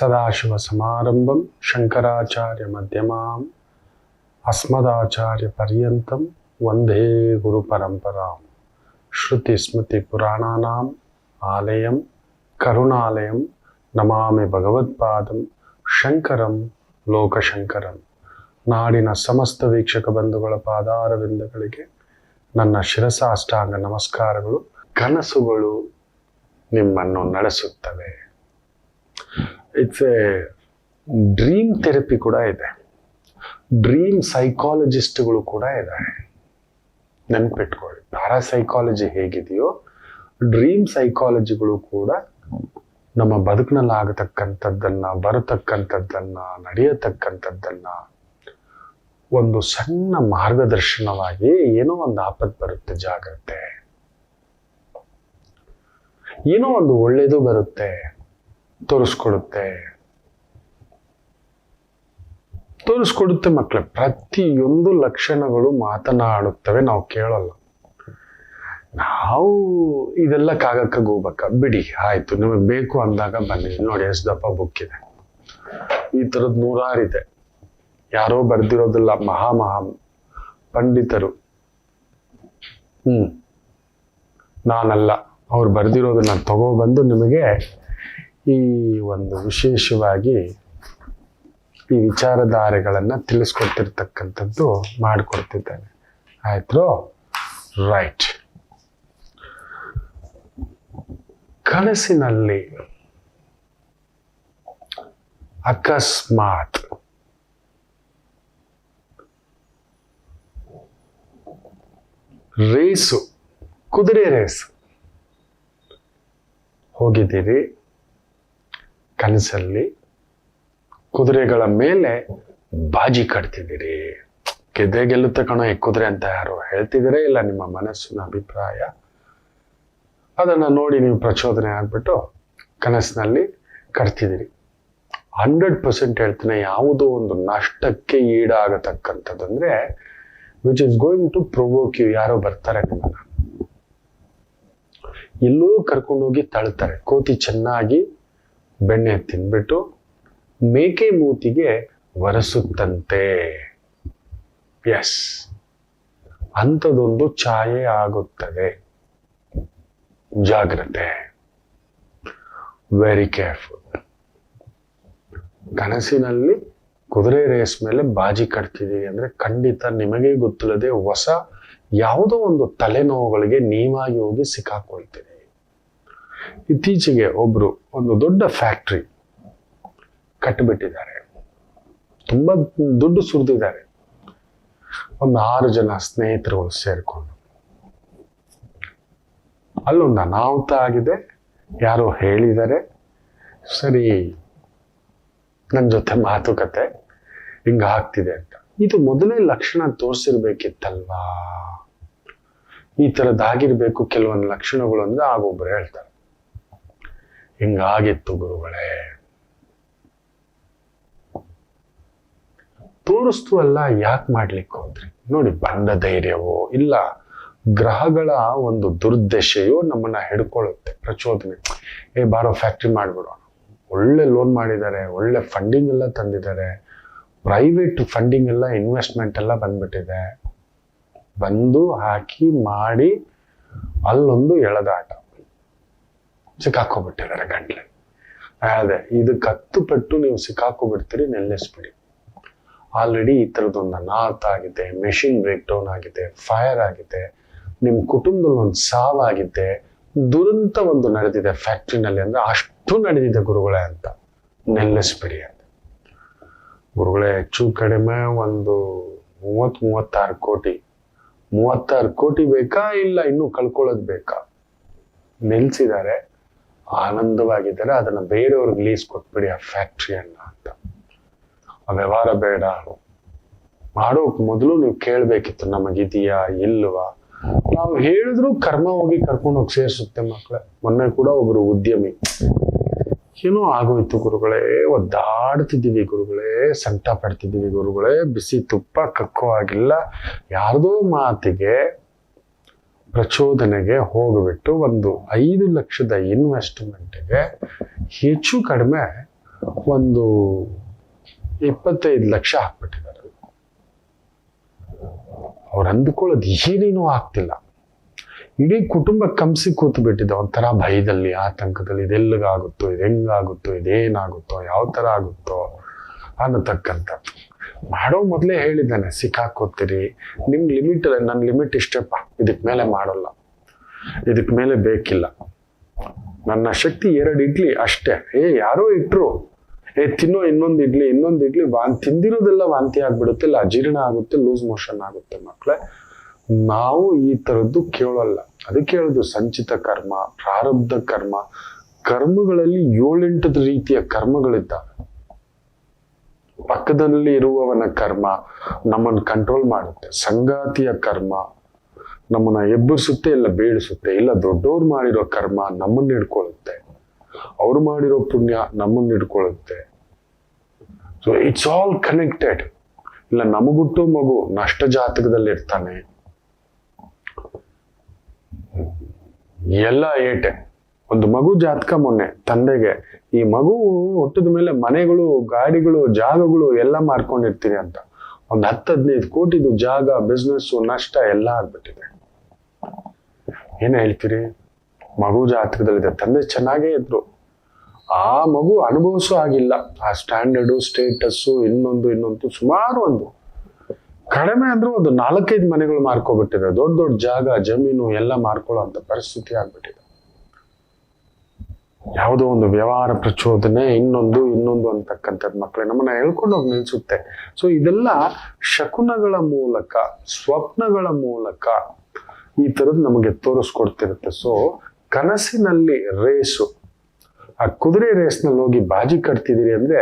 ಸದಾಶಿವ ಸಮಾರಂಭಂ ಶಂಕರಾಚಾರ್ಯ ಮಧ್ಯಮಾಂ ಅಸ್ಮದಾಚಾರ್ಯ ಪರ್ಯಂತಂ ವಂದೇ ಗುರು ಪರಂಪರಾ. ಶ್ರುತಿ ಸ್ಮೃತಿ ಪುರಾಣಾನಾಂ ಆಲಯಂ ಕರುಣಾಲಯಂ ನಮಾಮಿ ಭಗವತ್ಪಾದಂ ಶಂಕರಂ ಲೋಕಶಂಕರಂ. ನಾಡಿನ ಸಮಸ್ತ ವೀಕ್ಷಕ ಬಂಧುಗಳ ಪಾದಾರವಿಂದಗಳಿಗೆ ನನ್ನ ಶಿರಸಾಷ್ಟಾಂಗ ನಮಸ್ಕಾರಗಳು. ಕನಸುಗಳು ನಿಮ್ಮನ್ನು ನಡೆಸುತ್ತವೆ. ಇಟ್ಸ್ ಎ ಡ್ರೀಮ್ ಥೆರಪಿ ಕೂಡ ಇದೆ ಡ್ರೀಮ್ ಸೈಕಾಲಜಿಸ್ಟ್ಗಳು ಕೂಡ ಇದ್ದಾರೆ ನೆನ್ಪಿಟ್ಕೊಳ್ಳಿ. ಪ್ಯಾರಾಸೈಕಾಲಜಿ ಹೇಗಿದೆಯೋ ಡ್ರೀಮ್ ಸೈಕಾಲಜಿಗಳು ಕೂಡ ನಮ್ಮ ಬದುಕಿನಲ್ಲಿ ಆಗತಕ್ಕಂಥದ್ದನ್ನ ಬರತಕ್ಕಂಥದ್ದನ್ನ, ನಡೆಯತಕ್ಕಂಥದ್ದನ್ನ ಒಂದು ಸಣ್ಣ ಮಾರ್ಗದರ್ಶನವಾಗಿ ಏನೋ ಒಂದು ಆಪತ್ ಬರುತ್ತೆ ಜಾಗ್ರತೆ ಏನೋ ಒಂದು ಒಳ್ಳೇದು ಬರುತ್ತೆ. ತೋರಿಸ್ಕೊಡುತ್ತೆ. ತೋರಿಸ್ಕೊಡುತ್ತೆ ಮಕ್ಕಳೇ ಪ್ರತಿಯೊಂದು ಲಕ್ಷಣಗಳು ಮಾತನಾಡುತ್ತವೆ, ನಾವು ಕೇಳಲ್ಲ. ನಾವು ಇದೆಲ್ಲ ಕಾಗಕ್ಕ ಹೋಗ್ಬೇಕ ಬಿಡಿ, ಆಯ್ತು, ನಿಮಗೆ ಬೇಕು ಅಂದಾಗ ಬನ್ನಿ. ನೋಡಿ ಎಷ್ಟು ದಪ್ಪ ಬುಕ್ ಇದೆ ಈ ಥರದ್ದು ಇದೆ ಯಾರೋ ಬರ್ದಿರೋದಿಲ್ಲ ಮಹಾ ಮಹಾ ಪಂಡಿತರು. ಹ್ಮ್. ನಾನಲ್ಲ, ಅವ್ರು ಬರ್ದಿರೋದನ್ನ ತಗೊಬಂದು ನಿಮಗೆ ಈ ಒಂದು ವಿಶೇಷವಾಗಿ ಈ ವಿಚಾರಧಾರೆಗಳನ್ನು ತಿಳಿಸ್ಕೊಡ್ತಿರ್ತಕ್ಕಂಥದ್ದು ಮಾಡಿಕೊಡ್ತಿದ್ದಾನೆ. ಆಯ್ತು ರೈಟ್. ಕನಸಿನಲ್ಲಿ ಅಕಸ್ಮಾತ್ ರೇಸು, ಕುದುರೆ ರೇಸ್ ಹೋಗಿದ್ದೀರಿ. ಕನಸಲ್ಲಿ ಕುದುರೆಗಳ ಮೇಲೆ ಬಾಜಿ ಕಟ್ತಿದ್ದೀರಿ. ಗೆದ್ದೆ ಗೆಲ್ಲುತ್ತೆ ಕಣೋ, ಈ ಕುದುರೆ ಅಂತ ಯಾರು ಹೇಳ್ತಿದ್ದೀರೇ ಇಲ್ಲ. ನಿಮ್ಮ ಮನಸ್ಸಿನ ಅಭಿಪ್ರಾಯ. ಅದನ್ನ ನೋಡಿ ನೀವು ಪ್ರಚೋದನೆ ಆಗ್ಬಿಟ್ಟು ಕನಸಿನಲ್ಲಿ ಕಟ್ತಿದ್ದೀರಿ. ಹಂಡ್ರೆಡ್ ಪರ್ಸೆಂಟ್ ಹೇಳ್ತೀನಿ, ಯಾವುದೋ ಒಂದು ನಷ್ಟಕ್ಕೆ ಈಡಾಗತಕ್ಕಂಥದ್ದಂದ್ರೆ which is going to provoke you ಯಾರೋ ಬರ್ತಾರೆ ನಿಮ್ಮನ್ನ. ಎಲ್ಲೋ ಕರ್ಕೊಂಡೋಗಿ ತಳ್ತಾರೆ. ಕೋತಿ ಚೆನ್ನಾಗಿ ಬೆಣ್ಣೆ ತಿನ್ಬಿಟ್ಟು ಮೇಕೆ ಮೂತಿಗೆ ಒರೆಸುತ್ತಂತೆ. ಎಸ್ ಅಂಥದೊಂದು ಛಾಯೆ ಆಗುತ್ತದೆ. ಜಾಗ್ರತೆ. ವೆರಿ ಕೇರ್ಫುಲ್ ಕನಸಿನಲ್ಲಿ ಕುದುರೆ ರೇಸ್ ಮೇಲೆ ಬಾಜಿ ಕಟ್ತಿದ್ದೀವಿ ಅಂದ್ರೆ ಖಂಡಿತ ನಿಮಗೆ ಗೊತ್ತಿಲ್ಲದೆ ಹೊಸ ಯಾವುದೋ ಒಂದು ತಲೆನೋವುಗಳಿಗೆ ನೀವಾಗಿ ಹೋಗಿ ಸಿಕ್ಕಾಕೊಳ್ತೀರಿ ಇತ್ತೀಚೆಗೆ ಒಬ್ರು ಒಂದು ದೊಡ್ಡ ಫ್ಯಾಕ್ಟ್ರಿ ಕಟ್ಟಿಬಿಟ್ಟಿದ್ದಾರೆ. ತುಂಬಾ ದುಡ್ಡು ಸುರಿದಿದ್ದಾರೆ. ಒಂದು ಆರು ಜನ ಸ್ನೇಹಿತರುಗಳು ಸೇರಿಕೊಂಡು. ಅಲ್ಲೊಂದು ಅನಾಹುತ ಆಗಿದೆ. ಯಾರೋ ಹೇಳಿದ್ದಾರೆ, ಸರಿ ನನ್ನ ಜೊತೆ ಮಾತುಕತೆ ಹಿಂಗ ಆಗ್ತಿದೆ ಅಂತ. ಇದು ಮೊದಲೇ ಲಕ್ಷಣ ತೋರಿಸಿರ್ಬೇಕಿತ್ತಲ್ವಾ? ಈ ಥರದ್ದಾಗಿರ್ಬೇಕು ಕೆಲವೊಂದು ಲಕ್ಷಣಗಳು ಅಂದ್ರೆ ಆಗೊಬ್ರು ಹೇಳ್ತಾರೆ. ಹಿಂಗಾಗಿತ್ತು ಗುರುಗಳೇ. ತೋರಿಸ್ತು ಅಲ್ಲ, ಯಾಕೆ ಮಾಡ್ಲಿಕ್ಕೆ ಹೋದ್ರಿ? ನೋಡಿ, ಬಂದ ಧೈರ್ಯವೋ ಇಲ್ಲ, ಗ್ರಹಗಳ ಒಂದು ದುರ್ದಶೆಯು ನಮ್ಮನ್ನ ಹಿಡ್ಕೊಳ್ಳುತ್ತೆ, ಪ್ರಚೋದನೆ. ಏ, ಬಾರೋ ಫ್ಯಾಕ್ಟ್ರಿ ಮಾಡ್ಬಿಡೋಣ. ಒಳ್ಳೆ ಲೋನ್ ಮಾಡಿದ್ದಾರೆ, ಒಳ್ಳೆ ಫಂಡಿಂಗ್ ಎಲ್ಲ ತಂದಿದ್ದಾರೆ. ಪ್ರೈವೇಟ್ ಫಂಡಿಂಗ್ ಎಲ್ಲ ಇನ್ವೆಸ್ಟ್ಮೆಂಟ್ ಎಲ್ಲ ಬಂದ್ಬಿಟ್ಟಿದೆ. ಬಂದು ಹಾಕಿ ಮಾಡಿ, ಅಲ್ಲೊಂದು ಎಳೆದಾಟ. ಸಿಕ್ಕಾಕೋಬಿಟ್ಟಿದ್ದಾರೆ ಗಂಟ್ಲೆ. ಅದೇ ಇದಕ್ಕೆ ಹತ್ತು ಪಟ್ಟು ನೀವು ಸಿಕ್ಕಾಕೋಬಿಡ್ತೀರಿ, ನಿಲ್ಲಿಸ್ಬಿಡಿ. ಆಲ್ರೆಡಿ ಈ ಥರದೊಂದು ಅನಾಥ ಆಗಿದೆ ಮೆಷಿನ್ ಬ್ರೇಕ್ ಡೌನ್ ಆಗಿದೆ ಫೈರ್ ಆಗಿದೆ ನಿಮ್ಮ ಕುಟುಂಬದಲ್ಲಿ ಒಂದು ಸಾವಾಗಿದೆ, ದುರಂತ ಒಂದು ನಡೆದಿದೆ ಫ್ಯಾಕ್ಟ್ರಿನಲ್ಲಿ ಅಂದರೆ ಅಷ್ಟು ನಡೆದಿದೆ ಗುರುಗಳೇ ಅಂತ. ನಿಲ್ಲಿಸ್ಬಿಡಿ ಅಂತ. ಗುರುಗಳೇ, ಹೆಚ್ಚು ಕಡಿಮೆ ಒಂದು ಮೂವತ್ ಮೂವತ್ತಾರು ಕೋಟಿ. ಮೂವತ್ತಾರು ಕೋಟಿ ಬೇಕಾ ಇಲ್ಲ ಇನ್ನೂ ಕಳ್ಕೊಳ್ಳೋದು ಬೇಕಾ? ನಿಲ್ಸಿದ್ದಾರೆ. ಆನಂದವಾಗಿದ್ದಾರೆ ಅದನ್ನ ಬೇರೆಯವ್ರಿಗೆ ಲೀಸ್ ಕೊಟ್ಬಿಡಿ ಆ ಫ್ಯಾಕ್ಟ್ರಿಯನ್ನ ಅಂತ. ಆ ವ್ಯವಹಾರ ಬೇಡ ಮಾಡೋಕ್ ಮೊದಲು ನೀವು ಕೇಳಬೇಕಿತ್ತು, ನಮಗಿದೆಯಾ, ಇಲ್ವಾ? ನಾವು ಹೇಳಿದ್ರು ಕರ್ಮ ಹೋಗಿ ಕರ್ಕೊಂಡು ಹೋಗಿ ಸೇರಿಸುತ್ತೆ ಮಕ್ಕಳೇ ಮೊನ್ನೆ ಕೂಡ ಒಬ್ರು ಉದ್ಯಮಿ. ಏನೋ ಆಗೋಯ್ತು ಗುರುಗಳೇ, ಒದ್ದಾಡ್ತಿದ್ದೀವಿ ಗುರುಗಳೇ, ಸಂಕಟ ಪಡ್ತಿದ್ದೀವಿ ಗುರುಗಳೇ, ಬಿಸಿ ತುಪ್ಪ ಕಕ್ಕೋ ಆಗಿಲ್ಲ. ಯಾರ್ದೋ ಮಾತಿಗೆ ಪ್ರಚೋದನೆಗೆ ಹೋಗ್ಬಿಟ್ಟು ಒಂದು ಐದು ಲಕ್ಷದ ಇನ್ವೆಸ್ಟ್ಮೆಂಟ್ಗೆ ಹೆಚ್ಚು ಕಡಿಮೆ ಒಂದು ಇಪ್ಪತ್ತೈದು ಲಕ್ಷ ಹಾಕ್ಬಿಟ್ಟಿದ್ದಾರೆ. ಅವ್ರು ಅಂದುಕೊಳ್ಳೋದು ಏನೇನೂ ಆಗ್ತಿಲ್ಲ. ಇಡೀ ಕುಟುಂಬ ಕಂಸಿ ಕೂತು ಬಿಟ್ಟಿದೆ ಒಂಥರ ಭಯದಲ್ಲಿ, ಆತಂಕದಲ್ಲಿ ಇದೆಲ್ಲಗಾಗುತ್ತೋ ಇದು ಹೆಂಗಾಗುತ್ತೋ, ಇದೇನಾಗುತ್ತೋ, ಯಾವ ಥರ ಆಗುತ್ತೋ ಅನ್ನತಕ್ಕಂಥ ಮಾಡೋ ಮೊದಲೇ ಹೇಳಿದ್ದಾನೆ ಸಿಕ್ಕಾಕೋತೀರಿ ನಿಮ್ಮ ಲಿಮಿಟ್ ನನ್ನ ಲಿಮಿಟ್ ಇಷ್ಟಪ್ಪ. ಇದಕ್ಕೆ ಮೇಲೆ ಮಾಡೋಲ್ಲ. ಇದಕ್ಕೆ ಮೇಲೆ ಬೇಕಿಲ್ಲ. ನನ್ನ ಶಕ್ತಿ ಎರಡು ಇಡ್ಲಿ ಅಷ್ಟೇ. ಏ, ಯಾರೋ ಇಟ್ರು. ಏ, ತಿನ್ನೋ ಇನ್ನೊಂದು ಇಡ್ಲಿ ಇನ್ನೊಂದು ಇಡ್ಲಿ ವಾನ್ ತಿಂದಿರೋದೆಲ್ಲ ವಾಂತಿ ಆಗ್ಬಿಡುತ್ತೆ, ಇಲ್ಲ ಅಜೀರ್ಣ ಆಗುತ್ತೆ ಲೂಸ್ ಮೋಷನ್ ಆಗುತ್ತೆ ಮಕ್ಕಳೇ ನಾವು ಈ ತರದ್ದು ಕೇಳೋಲ್ಲ. ಅದಕ್ಕೆ ಹೇಳುದು ಸಂಚಿತ ಕರ್ಮ, ಪ್ರಾರಬ್ಧ ಕರ್ಮ. ಕರ್ಮಗಳಲ್ಲಿ ಏಳೆಂಟು ರೀತಿಯ ಕರ್ಮಗಳಿದ್ದಾವೆ. ಪಕ್ಕದಲ್ಲಿ ಇರುವವನ ಕರ್ಮ ನಮ್ಮನ್ನು ಕಂಟ್ರೋಲ್ ಮಾಡುತ್ತೆ. ಸಂಗಾತಿಯ ಕರ್ಮ ನಮ್ಮನ್ನ ಎಬ್ಬಿಸುತ್ತೆ ಇಲ್ಲ ಬೇಡಿಸುತ್ತೆ ಇಲ್ಲ ದೊಡ್ಡವ್ರು ಮಾಡಿರೋ ಕರ್ಮ ನಮ್ಮನ್ನ ಹಿಡ್ಕೊಳ್ಳುತ್ತೆ. ಅವ್ರು ಮಾಡಿರೋ ಪುಣ್ಯ ನಮ್ಮನ್ನ ಹಿಡ್ಕೊಳ್ಳುತ್ತೆ. ಸೊ ಇಟ್ಸ್ ಆಲ್ ಕನೆಕ್ಟೆಡ್ ಇಲ್ಲ, ನಮಗುಟ್ಟು ಮಗು ನಷ್ಟ ಜಾತಕದಲ್ಲಿ ಇರ್ತಾನೆ. ಎಲ್ಲ ಏಟೆ. ಒಂದು ಮಗು ಜಾತಕ ಮೊನ್ನೆ ತಂದೆಗೆ ಈ ಮಗು ಹುಟ್ಟಿದ ಮೇಲೆ ಮನೆಗಳು, ಗಾಡಿಗಳು, ಜಾಗಗಳು ಎಲ್ಲ ಮಾರ್ಕೊಂಡಿರ್ತೀರಿ ಅಂತ. ಒಂದು ಹತ್ತು ಹದಿನೈದು ಕೋಟಿದು ಜಾಗ ಬಿಸ್ನೆಸ್ ನಷ್ಟ ಎಲ್ಲ ಆಗ್ಬಿಟ್ಟಿದೆ. ಏನ್ ಹೇಳ್ತೀರಿ? ಮಗು ಜಾತಕದಲ್ಲಿದೆ. ತಂದೆ ಚೆನ್ನಾಗೇ ಇದ್ರು. ಆ ಮಗು ಅನುಭವಿಸೋ ಆಗಿಲ್ಲ. ಆ ಸ್ಟ್ಯಾಂಡರ್ಡು ಸ್ಟೇಟಸ್ಸು ಇನ್ನೊಂದು ಇನ್ನೊಂದು, ಸುಮಾರು ಒಂದು. ಕಡಿಮೆ ಅಂದ್ರೂ ಒಂದು ನಾಲ್ಕೈದು ಮನೆಗಳು ಮಾರ್ಕೊಬಿಟ್ಟಿದೆ. ದೊಡ್ಡ ದೊಡ್ಡ ಜಾಗ, ಜಮೀನು ಎಲ್ಲ ಮಾರ್ಕೊಳ್ಳೋ ಅಂತ ಪರಿಸ್ಥಿತಿ ಆಗ್ಬಿಟ್ಟಿದೆ. ಯಾವುದೋ ಒಂದು ವ್ಯವಹಾರ ಪ್ರಚೋದನೆ, ಇನ್ನೊಂದು ಇನ್ನೊಂದು ಅಂತಕ್ಕಂಥದ್ದು ಮಕ್ಕಳೇ ನಮ್ಮನ್ನ ಹೇಳ್ಕೊಂಡು ಹೋಗಿ ನಿಲ್ಸುತ್ತೆ ಸೊ ಇದೆಲ್ಲ ಶಕುನಗಳ ಮೂಲಕ, ಸ್ವಪ್ನಗಳ ಮೂಲಕ ಈ ಥರದ್ದು ನಮಗೆ ತೋರಿಸ್ಕೊಡ್ತಿರುತ್ತೆ. ಸೊ ಕನಸಿನಲ್ಲಿ ರೇಸು. ಆ ಕುದುರೆ ರೇಸ್ನಲ್ಲಿ ಹೋಗಿ ಬಾಜಿ ಕಟ್ತಿದ್ದೀರಿ ಅಂದ್ರೆ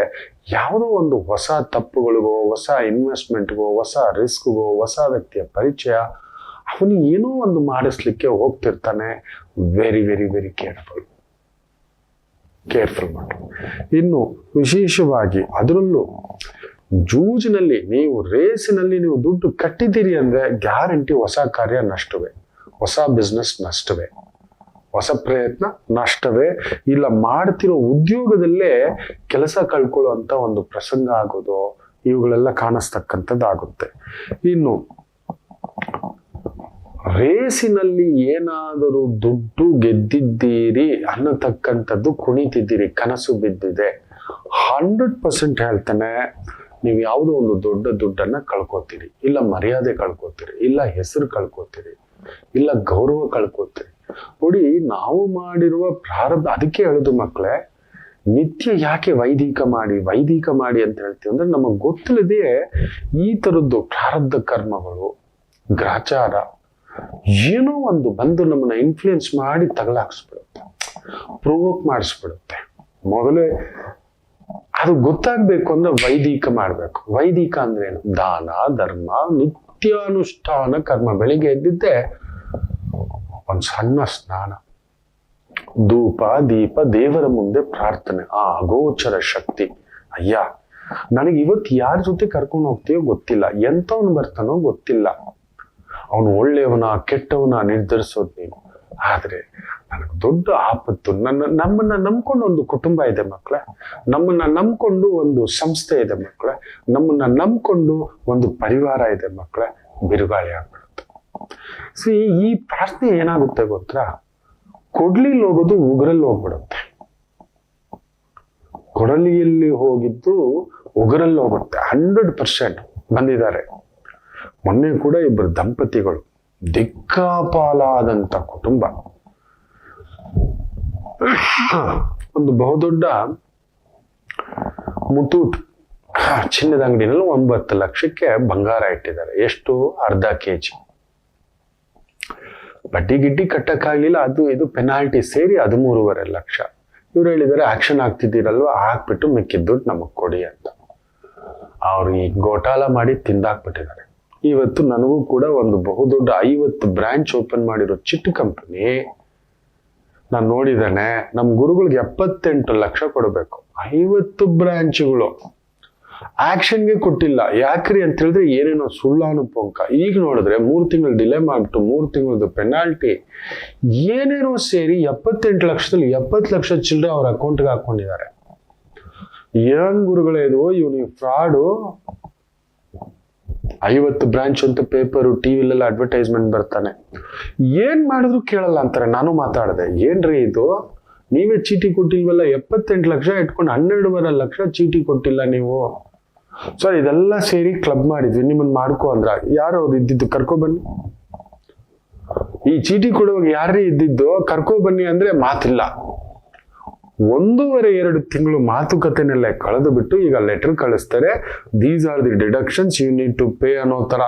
ಯಾವುದೋ ಒಂದು ಹೊಸ ತಪ್ಪುಗಳಿಗೋ, ಹೊಸ ಇನ್ವೆಸ್ಟ್ಮೆಂಟ್ಗೋ ಹೊಸ ರಿಸ್ಕ್ಗೋ ಹೊಸ ವ್ಯಕ್ತಿಯ ಪರಿಚಯ ಅವನಿಗೆ ಏನೋ ಒಂದು ಮಾಡಿಸ್ಲಿಕ್ಕೆ ಹೋಗ್ತಿರ್ತಾನೆ. Very very very careful careful ಮಾಡಿ. ಇನ್ನು ವಿಶೇಷವಾಗಿ ಅದರಲ್ಲೂ ಜೂಜಿನಲ್ಲಿ ನೀವು ರೇಸಿನಲ್ಲಿ ನೀವು ದುಡ್ಡು ಕಟ್ಟಿದ್ದೀರಿ ಅಂದ್ರೆ ಗ್ಯಾರಂಟಿ ಹೊಸ ಕಾರ್ಯ ನಷ್ಟವೇ. ಹೊಸ ಬಿಸ್ನೆಸ್ ನಷ್ಟವೇ. ಹೊಸ ಪ್ರಯತ್ನ ನಷ್ಟವೇ. ಇಲ್ಲ ಮಾಡ್ತಿರೋ ಉದ್ಯೋಗದಲ್ಲೇ ಕೆಲಸ ಕಳ್ಕೊಳ್ಳುವಂಥ ಒಂದು ಪ್ರಸಂಗ ಆಗೋದು, ಇವುಗಳೆಲ್ಲ ಕಾಣಿಸ್ತಕ್ಕಂಥದ್ದಾಗುತ್ತೆ. ಇನ್ನು ರೇಸಿನಲ್ಲಿ ಏನಾದರೂ ದುಡ್ಡು ಗೆದ್ದಿದ್ದೀರಿ ಅನ್ನತಕ್ಕಂಥದ್ದು ಕುಣಿತಿದ್ದೀರಿ, ಕನಸು ಬಿದ್ದಿದೆ. ಹಂಡ್ರೆಡ್ ಪರ್ಸೆಂಟ್ ಹೇಳ್ತಾನೆ, ನೀವು ಯಾವುದೋ ಒಂದು ದೊಡ್ಡ ದುಡ್ಡನ್ನ ಕಳ್ಕೊತೀರಿ, ಇಲ್ಲ ಮರ್ಯಾದೆ ಕಳ್ಕೊತೀರಿ, ಇಲ್ಲ ಹೆಸರು ಕಳ್ಕೊತೀರಿ, ಇಲ್ಲ ಗೌರವ ಕಳ್ಕೊತೀರಿ. ನೋಡಿ, ನಾವು ಮಾಡಿರುವ ಪ್ರಾರಬ್ಧ, ಅದಕ್ಕೆ ಹೇಳುದು ಮಕ್ಕಳೇ ನಿತ್ಯ ಯಾಕೆ ವೈದಿಕ ಮಾಡಿ ವೈದಿಕ ಮಾಡಿ ಅಂತ ಹೇಳ್ತೀವಿ ಅಂದ್ರೆ ನಮಗೆ ಗೊತ್ತಿಲ್ಲದೆ ಈ ತರದ್ದು ಪ್ರಾರಬ್ಧ ಕರ್ಮಗಳು, ಗ್ರಾಚಾರ ಏನೋ ಒಂದು ಬಂದು ನಮ್ಮನ್ನ ಇನ್ಫ್ಲುಯೆನ್ಸ್ ಮಾಡಿ ತಗಲಾಕ್ಸ್ಬಿಡುತ್ತೆ ಪ್ರೊವೋಕ್ ಮಾಡಿಸ್ಬಿಡುತ್ತೆ. ಮೊದಲೇ ಅದು ಗೊತ್ತಾಗ್ಬೇಕು ಅಂದ್ರೆ ವೈದಿಕ ಮಾಡ್ಬೇಕು. ವೈದಿಕ ಅಂದ್ರೆ ಏನು? ದಾನ, ಧರ್ಮ, ನಿತ್ಯಾನುಷ್ಠಾನ, ಕರ್ಮ. ಬೆಳಿಗ್ಗೆ ಎದ್ದಿದ್ದೆ ಒಂದು ಸಣ್ಣ ಸ್ನಾನ. ಧೂಪ, ದೀಪ, ದೇವರ ಮುಂದೆ ಪ್ರಾರ್ಥನೆ. ಆ ಅಗೋಚರ ಶಕ್ತಿ. ಅಯ್ಯ, ನನಗೆ ಇವತ್ತು ಯಾರ ಜೊತೆ ಕರ್ಕೊಂಡು ಹೋಗ್ತೀಯೋ ಗೊತ್ತಿಲ್ಲ. ಎಂಥವನು ಬರ್ತಾನೋ ಗೊತ್ತಿಲ್ಲ. ಅವನು ಒಳ್ಳೆಯವನ, ಕೆಟ್ಟವನ ನಿರ್ಧರಿಸೋದು ನೀನು. ಆದ್ರೆ ನನಗೆ ದೊಡ್ಡ ಆಪತ್ತು, ನನ್ನ, ನಮ್ಮನ್ನ ನಂಬ್ಕೊಂಡು ಒಂದು ಕುಟುಂಬ ಇದೆ ಮಕ್ಕಳ ನಮ್ಮನ್ನ ನಂಬ್ಕೊಂಡು ಒಂದು ಸಂಸ್ಥೆ ಇದೆ ಮಕ್ಕಳ ನಮ್ಮನ್ನ ನಂಬ್ಕೊಂಡು ಒಂದು ಪರಿವಾರ ಇದೆ ಮಕ್ಕಳ ಬಿರುಗಾಳಿ ಆಗ್ಬಿಡುತ್ತೆ. ಸಿ ಈ ಪ್ರಾರ್ಥನೆ ಏನಾಗುತ್ತೆ ಗೊತ್ತಾ? ಕೊಡ್ಲಿಲ್ಲಿ ಹೋಗೋದು ಉಗುರಲ್ಲಿ ಹೋಗ್ಬಿಡುತ್ತೆ. ಕೊಡಲಿಯಲ್ಲಿ ಹೋಗಿದ್ದು ಉಗುರಲ್ಲಿ ಹೋಗುತ್ತೆ. ಹಂಡ್ರೆಡ್ ಪರ್ಸೆಂಟ್ ಬಂದಿದ್ದಾರೆ. ಮೊನ್ನೆ ಕೂಡ ಇಬ್ಬರು ದಂಪತಿಗಳು ದಿಕ್ಕಾಪಾಲಾದಂಥ ಕುಟುಂಬ. ಒಂದು ಬಹುದೊಡ್ಡ ಮುತೂಟ್ ಚಿನ್ನದ ಅಂಗಡಿನಲ್ಲಿ ಒಂಬತ್ತು ಲಕ್ಷಕ್ಕೆ ಬಂಗಾರ ಇಟ್ಟಿದ್ದಾರೆ. ಎಷ್ಟು? ಅರ್ಧ ಕೆ ಜಿ ಬಡ್ಡಿ ಗಿಡ್ಡಿ ಕಟ್ಟಕ್ಕಾಗ್ಲಿಲ್ಲ. ಅದು ಇದು ಪೆನಾಲ್ಟಿ ಸೇರಿ ಹದಿಮೂರುವರೆ ಲಕ್ಷ. ಇವ್ರು ಹೇಳಿದ್ದಾರೆ ಆಕ್ಷನ್ ಆಗ್ತಿದ್ದೀರಲ್ವ? ಹಾಕ್ಬಿಟ್ಟು ಮಿಕ್ಕಿದ ನಮಗೆ ನಮಗ್ ಕೊಡಿ ಅಂತ. ಅವ್ರು ಈ ಗೋಟಾಲ ಮಾಡಿ ತಿಂದಾಕ್ಬಿಟ್ಟಿದ್ದಾರೆ. ಇವತ್ತು ನನಗೂ ಕೂಡ ಒಂದು ಬಹುದೊಡ್ಡ ಐವತ್ತು ಬ್ರಾಂಚ್ ಓಪನ್ ಮಾಡಿರೋ ಚಿಟ್ಟು ಕಂಪನಿ ನಾನು ನೋಡಿದ್ದೇನೆ. ನಮ್ಮ ಗುರುಗಳಿಗೆ ಎಪ್ಪತ್ತೆಂಟು ಲಕ್ಷ ಕೊಡಬೇಕು. ಐವತ್ತು ಬ್ರಾಂಚ್ಗಳು. ಆಕ್ಷನ್ಗೆ ಕೊಟ್ಟಿಲ್ಲ. ಯಾಕ್ರಿ ಅಂತ ಹೇಳಿದ್ರೆ ಏನೇನೋ ಸುಳ್ಳಾನುಪಂಕ ಈಗ ನೋಡಿದ್ರೆ ಮೂರು ತಿಂಗಳು ಡಿಲೇ ಮಾಡ್ಬಿಟ್ಟು ಮೂರು ತಿಂಗಳದ್ದು ಪೆನಾಲ್ಟಿ. ಏನೇನೋ ಸೇರಿ ಎಪ್ಪತ್ತೆಂಟು ಲಕ್ಷದಲ್ಲಿ ಎಪ್ಪತ್ತು ಲಕ್ಷ ಚಿಲ್ಲರೆ ಅವ್ರ ಅಕೌಂಟ್ಗೆ ಹಾಕೊಂಡಿದ್ದಾರೆ. ಏನ್ ಗುರುಗಳೇ ಇದು? ಇವನಿಗೆ ಫ್ರಾಡು. ಐವತ್ತು ಬ್ರಾಂಚ್ ಅಂತ ಪೇಪರು ಟಿವಿಲೆಲ್ಲ ಅಡ್ವರ್ಟೈಸ್ಮೆಂಟ್ ಬರ್ತಾನೆ. ಏನು ಮಾಡಿದ್ರು ಕೇಳಲ್ಲ ಅಂತಾರೆ, ನಾನು ಮಾತಾಡಿದೆ. ಏನ್ರಿ ಇದು? ನೀವೇ ಚೀಟಿ ಕೊಟ್ಟಿಲ್ವಲ್ಲ, ಎಪ್ಪತ್ತೆಂಟು ಲಕ್ಷ ಇಟ್ಕೊಂಡು ಹನ್ನೆರಡುವರೆ ಲಕ್ಷ ಚೀಟಿ ಕೊಟ್ಟಿಲ್ಲ ನೀವು? ಸರ್, ಇದೆಲ್ಲ ಸೇರಿ ಕ್ಲಬ್ ಮಾಡಿದ್ವಿ, ನಿಮ್ಮನ್ನ ಮಾಡ್ಕೊ ಅಂದ್ರ. ಯಾರು ಅವ್ರು ಇದ್ದಿದ್ದು? ಕರ್ಕೊ ಬನ್ನಿ. ಈ ಚೀಟಿ ಕೊಡುವಾಗ ಯಾರೇ ಇದ್ದಿದ್ದು? ಕರ್ಕೊ ಬನ್ನಿ ಅಂದ್ರೆ ಮಾತಿಲ್ಲ. ಒಂದೂವರೆ ಎರಡು ತಿಂಗಳು ಮಾತುಕತೆನೆಲ್ಲ ಕಳೆದು ಬಿಟ್ಟು ಈಗ ಲೆಟರ್ ಕಳಿಸ್ತಾರೆ these are the deductions you need to pay ಅನ್ನೋ ತರ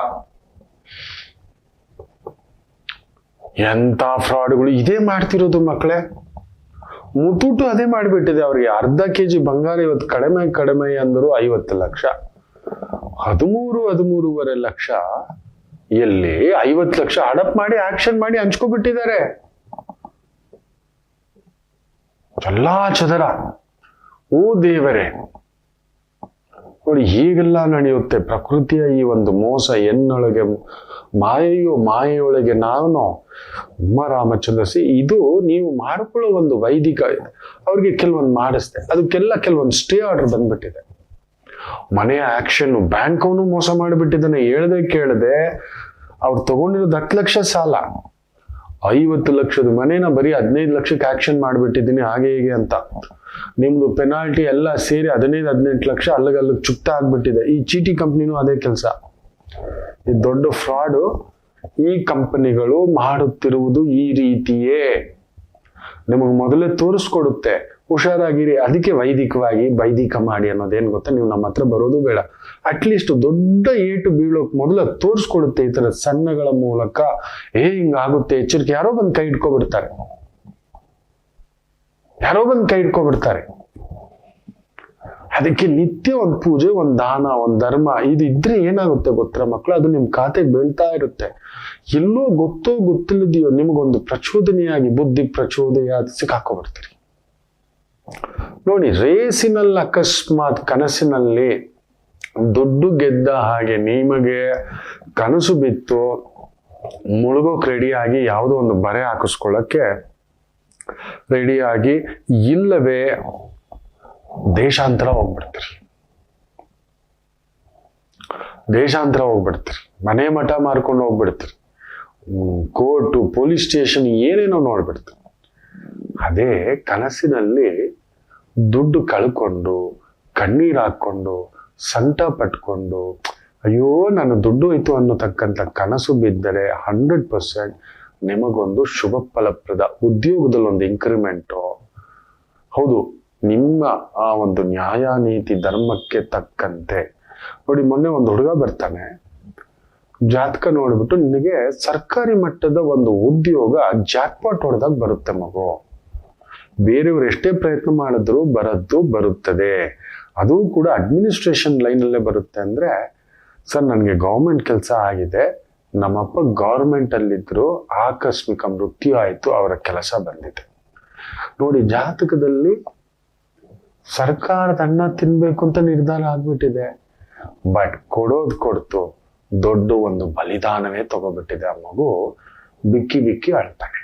ಎಂತ ಫ್ರಾಡ್ಗಳು ಇದೇ ಮಾಡ್ತಿರೋದು ಮಕ್ಕಳೇ ಮುತ್ತೂಟು ಅದೇ ಮಾಡಿಬಿಟ್ಟಿದೆ ಅವ್ರಿಗೆ. ಅರ್ಧ ಕೆ ಜಿ ಬಂಗಾರ ಇವತ್ತು ಕಡಿಮೆ ಕಡಿಮೆ ಅಂದರು ಐವತ್ತು ಲಕ್ಷ. ಹದಿಮೂರು, ಹದಿಮೂರುವರೆ ಲಕ್ಷ. ಎಲ್ಲಿ ಐವತ್ತು ಲಕ್ಷ ಅಡಪ್ ಮಾಡಿ ಆಕ್ಷನ್ ಮಾಡಿ ಹಂಚ್ಕೊಬಿಟ್ಟಿದ್ದಾರೆ. ಎಲ್ಲಾ ಚದರ. ಓ ದೇವರೇ, ನೋಡಿ ಹೀಗೆಲ್ಲ ನಡೆಯುತ್ತೆ. ಪ್ರಕೃತಿಯ ಈ ಒಂದು ಮೋಸ ಎನ್ನೊಳಗೆ, ಮಾಯೆಯು ಮಾಯೆಯೊಳಗೆ ನಾನು ಉಮ್ಮ ರಾಮಚಂದ್ರಸಿ, ಇದು ನೀವು ಮಾಡಿಕೊಳ್ಳೋ ಒಂದು ವೈದಿಕ, ಅವ್ರಿಗೆ ಕೆಲವೊಂದು ಮಾಡಿಸ್ದೆ. ಅದಕ್ಕೆಲ್ಲ ಕೆಲವೊಂದು ಸ್ಟೇ ಆರ್ಡರ್ ಬಂದ್ಬಿಟ್ಟಿದೆ. ಮನೆಯ ಆಕ್ಷನ್, ಬ್ಯಾಂಕ್ ಮೋಸ ಮಾಡಿಬಿಟ್ಟಿದ್ದಾನೆ. ಹೇಳ್ದೆ ಕೇಳದೆ, ಅವ್ರು ತಗೊಂಡಿರೋದು ಹತ್ತು ಲಕ್ಷ ಸಾಲ. ಐವತ್ತು ಲಕ್ಷದ ಮನೇನ ಬರೀ ಹದಿನೈದು ಲಕ್ಷಕ್ಕೆ ಆಕ್ಷನ್ ಮಾಡಿಬಿಟ್ಟಿದ್ದೀನಿ, ಹಾಗೆ ಹೀಗೆ ಅಂತ. ನಿಮ್ಮದು ಪೆನಾಲ್ಟಿ ಎಲ್ಲ ಸೇರಿ ಹದಿನೈದು, ಹದಿನೆಂಟು ಲಕ್ಷ ಅಲ್ಲಿಗಲ್ಲಿಗೆ ಚುಕ್ತ ಆಗ್ಬಿಟ್ಟಿದೆ. ಈ ಚೀಟಿ ಕಂಪ್ನಿನೂ ಅದೇ ಕೆಲಸ. ಈ ದೊಡ್ಡ ಫ್ರಾಡು ಈ ಕಂಪನಿಗಳು ಮಾಡುತ್ತಿರುವುದು ಈ ರೀತಿಯೇ. ನಿಮಗೆ ಮೊದಲೇ ತೋರಿಸ್ಕೊಡುತ್ತೆ. ಹುಷಾರಾಗಿರಿ. ಅದಕ್ಕೆ ವೈದಿಕವಾಗಿ ವೈದಿಕ ಮಾಡಿ ಅನ್ನೋದೇನು ಗೊತ್ತಾ? ನೀವು ನಮ್ಮ ಹತ್ರ ಬರೋದು ಬೇಡ. ಅಟ್ಲೀಸ್ಟ್ ದೊಡ್ಡ ಏಟು ಬೀಳೋಕ್ ಮೊದಲ ತೋರಿಸ್ಕೊಡುತ್ತೆ ಈ ಥರ ಸಣ್ಣಗಳ ಮೂಲಕ. ಏ ಹಿಂಗಾಗುತ್ತೆ ಎಚ್ಚರಿಕೆ. ಯಾರೋ ಬಂದು ಕೈ ಇಟ್ಕೊಬಿಡ್ತಾರೆ. ಯಾರೋ ಬಂದು ಕೈ ಇಟ್ಕೊಬಿಡ್ತಾರೆ. ಅದಕ್ಕೆ ನಿತ್ಯ ಒಂದು ಪೂಜೆ, ಒಂದು ದಾನ, ಒಂದು ಧರ್ಮ. ಇದು ಇದ್ರೆ ಏನಾಗುತ್ತೆ ಗೊತ್ತರ ಮಕ್ಕಳು ಅದು ನಿಮ್ಮ ಖಾತೆಗೆ ಬೀಳ್ತಾ ಇರುತ್ತೆ. ಎಲ್ಲೋ ಗೊತ್ತೋ ಗೊತ್ತಿಲ್ಲದೆಯೋ ನಿಮಗೊಂದು ಪ್ರಚೋದನೆಯಾಗಿ ಬುದ್ಧಿ ಪ್ರಚೋದನೆ ಸಿಕ್ಕಾಕೊಬಿಡ್ತೀರಿ. ನೋಡಿ, ರೇಸಿನಲ್ಲಿ ಅಕಸ್ಮಾತ್ ಕನಸಿನಲ್ಲಿ ದುಡ್ಡು ಗೆದ್ದ ಹಾಗೆ ನಿಮಗೆ ಕನಸು ಬಿತ್ತು, ಮುಳುಗೋಕ್ ರೆಡಿಯಾಗಿ ಯಾವುದೋ ಒಂದು ಬರೆ ಹಾಕಿಸ್ಕೊಳ್ಳೋಕ್ಕೆ ರೆಡಿಯಾಗಿ ಇಲ್ಲವೇ ದೇಶಾಂತರ ಹೋಗ್ಬಿಡ್ತೀರಿ. ದೇಶಾಂತರ ಹೋಗ್ಬಿಡ್ತೀರಿ. ಮನೆ ಮಠ ಮಾರ್ಕೊಂಡು ಹೋಗ್ಬಿಡ್ತೀರಿ. ಕೋರ್ಟು, ಪೊಲೀಸ್ ಸ್ಟೇಷನ್ ಏನೇನೋ ನೋಡ್ಬಿಡ್ತೀರಿ. ಅದೇ ಕನಸಿನಲ್ಲಿ ದುಡ್ಡು ಕಳ್ಕೊಂಡು, ಕಣ್ಣೀರು ಹಾಕ್ಕೊಂಡು, ಸಂಟ ಪಟ್ಕೊಂಡು, ಅಯ್ಯೋ, ನಾನು ದುಡ್ಡು ಹೋಯ್ತು ಅನ್ನತಕ್ಕಂಥ ಕನಸು ಬಿದ್ದರೆ ಹಂಡ್ರೆಡ್ ಪರ್ಸೆಂಟ್ ನಿಮಗೊಂದು ಶುಭ ಫಲಪ್ರದ ಉದ್ಯೋಗದಲ್ಲಿ ಒಂದು ಇನ್ಕ್ರಿಮೆಂಟು ಹೌದು, ನಿಮ್ಮ ಆ ಒಂದು ನ್ಯಾಯ, ನೀತಿ, ಧರ್ಮಕ್ಕೆ ತಕ್ಕಂತೆ. ನೋಡಿ, ಮೊನ್ನೆ ಒಂದು ಹುಡುಗ ಬರ್ತಾನೆ. ಜಾತಕ ನೋಡ್ಬಿಟ್ಟು ನಿನಗೆ ಸರ್ಕಾರಿ ಮಟ್ಟದ ಒಂದು ಉದ್ಯೋಗ ಜಾಕ್ಪಾಟ್ ಹೊಡೆದಾಗ ಬರುತ್ತೆ ಮಗು. ಬೇರೆಯವರು ಎಷ್ಟೇ ಪ್ರಯತ್ನ ಮಾಡಿದ್ರು ಬರದ್ದು ಬರುತ್ತದೆ. ಅದು ಕೂಡ ಅಡ್ಮಿನಿಸ್ಟ್ರೇಷನ್ ಲೈನಲ್ಲೇ ಬರುತ್ತೆ ಅಂದ್ರೆ, ಸರ್ ನನಗೆ ಗೌರ್ಮೆಂಟ್ ಕೆಲಸ ಆಗಿದೆ, ನಮ್ಮಪ್ಪ ಗೌರ್ಮೆಂಟಲ್ಲಿದ್ದರು ಆಕಸ್ಮಿಕ ಮೃತ್ಯು ಆಯಿತು, ಅವರ ಕೆಲಸ ಬಂದಿದೆ. ನೋಡಿ, ಜಾತಕದಲ್ಲಿ ಸರ್ಕಾರದ ಅನ್ನ ತಿನ್ಬೇಕು ಅಂತ ನಿರ್ಧಾರ ಆಗ್ಬಿಟ್ಟಿದೆ. ಬಟ್ ಕೊಡೋದು ಕೊಡ್ತು, ದೊಡ್ಡ ಒಂದು ಬಲಿದಾನವೇ ತಗೋಬಿಟ್ಟಿದೆ ಆ ಮಗು, ಬಿಕ್ಕಿ ಬಿಕ್ಕಿ ಅಳ್ತಾನೆ.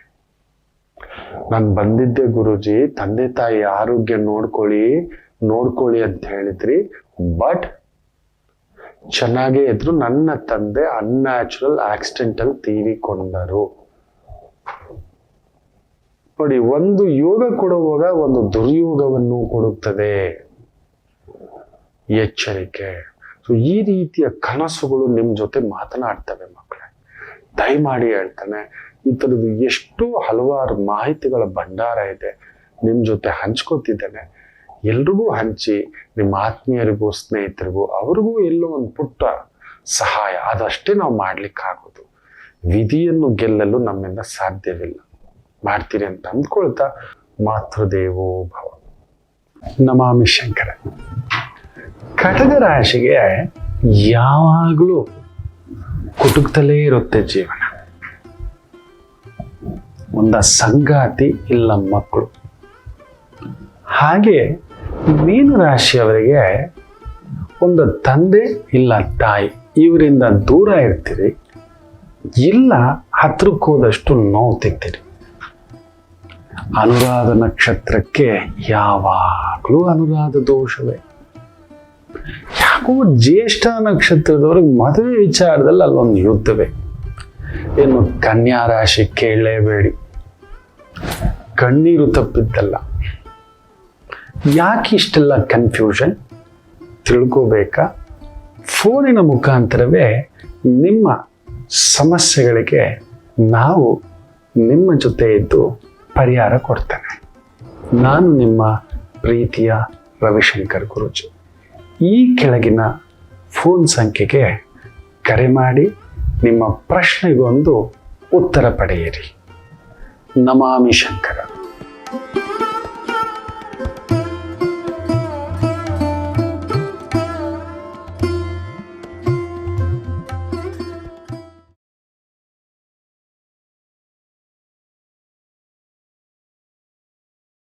ನಾನು ಬಂದಿದ್ದೆ ಗುರುಜಿ, ತಂದೆ ತಾಯಿ ಆರೋಗ್ಯ ನೋಡ್ಕೊಳ್ಳಿ ನೋಡ್ಕೊಳ್ಳಿ ಅಂತ ಹೇಳಿದ್ರಿ. ಬಟ್ ಚೆನ್ನಾಗೇ ಇದ್ರು. ನನ್ನ ತಂದೆ ಅನ್ಯಾಚುರಲ್ ಆಕ್ಸಿಡೆಂಟಲ್ ತೀರಿಕೊಂಡರು ನೋಡಿ, ಒಂದು ಯೋಗ ಕೊಡುವಾಗ ಒಂದು ದುರ್ಯೋಗವನ್ನು ಕೊಡುತ್ತದೆ. ಎಚ್ಚರಿಕೆ. ಸೊ ಈ ರೀತಿಯ ಕನಸುಗಳು ನಿಮ್ ಜೊತೆ ಮಾತನಾಡ್ತವೆ ಮಕ್ಕಳೇ ದಯಮಾಡಿ ಹೇಳ್ತಾನೆ ಈ ಥರದ್ದು ಎಷ್ಟೋ ಹಲವಾರು ಮಾಹಿತಿಗಳ ಭಂಡಾರ ಇದೆ. ನಿಮ್ಮ ಜೊತೆ ಹಂಚ್ಕೋತಿದ್ದೇನೆ. ಎಲ್ರಿಗೂ ಹಂಚಿ ನಿಮ್ಮ ಆತ್ಮೀಯರಿಗೂ, ಸ್ನೇಹಿತರಿಗೂ, ಅವ್ರಿಗೂ ಎಲ್ಲೋ ಒಂದು ಪುಟ್ಟ ಸಹಾಯ. ಅದಷ್ಟೇ ನಾವು ಮಾಡ್ಲಿಕ್ಕಾಗೋದು. ವಿಧಿಯನ್ನು ಗೆಲ್ಲಲು ನಮ್ಮಿಂದ ಸಾಧ್ಯವಿಲ್ಲ. ಮಾಡ್ತೀರಿ ಅಂತ ಅಂದ್ಕೊಳ್ತಾ ಮಾತೃದೇವೋ ಭವ. ನಮಾಮಿ ಶಂಕರ. ಕಟಕ ರಾಶಿಗೆ ಯಾವಾಗಲೂ ಕುಟುಕ್ತಲೇ ಇರುತ್ತೆ ಜೀವನ. ಒಂದ ಸಂಗಾತಿ ಇಲ್ಲ ಮಕ್ಕಳು. ಹಾಗೆ ಮೀನು ರಾಶಿಯವರಿಗೆ ಒಂದು ತಂದೆ ಇಲ್ಲ ತಾಯಿ, ಇವರಿಂದ ದೂರ ಇರ್ತೀರಿ, ಇಲ್ಲ ಹತ್ರಕ್ಕೆ ಹೋದಷ್ಟು ನೋವು ತಿಂತೀರಿ. ಅನುರಾಧ ನಕ್ಷತ್ರಕ್ಕೆ ಯಾವಾಗಲೂ ಅನುರಾಧ ದೋಷವೇ. ಯಾಕೋ ಜ್ಯೇಷ್ಠ ನಕ್ಷತ್ರದವ್ರಿಗೆ ಮದುವೆ ವಿಚಾರದಲ್ಲಿ ಅಲ್ಲೊಂದು ಯುದ್ಧವೇ. ಏನು ಕನ್ಯಾ ರಾಶಿ ಕೇಳಲೇಬೇಡಿ. ಕಣ್ಣೀರು ತಪ್ಪಿದ್ದಲ್ಲ. ಯಾಕೆ ಇಷ್ಟೆಲ್ಲ ಕನ್ಫ್ಯೂಷನ್ ತಿಳ್ಕೋಬೇಕಾ? ಫೋನಿನ ಮುಖಾಂತರವೇ ನಿಮ್ಮ ಸಮಸ್ಯೆಗಳಿಗೆ ನಾವು ನಿಮ್ಮ ಜೊತೆ ಇದ್ದು ಪರಿಹಾರ ಕೊಡ್ತೇನೆ. ನಾನು ನಿಮ್ಮ ಪ್ರೀತಿಯ ರವಿಶಂಕರ್ ಗುರುಜಿ. ಈ ಕೆಳಗಿನ ಫೋನ್ ಸಂಖ್ಯೆಗೆ ಕರೆ ಮಾಡಿ ನಿಮ್ಮ ಪ್ರಶ್ನೆಗೊಂದು ಉತ್ತರ ಪಡೆಯಿರಿ. ನಮಾಮಿ ಶಂಕರ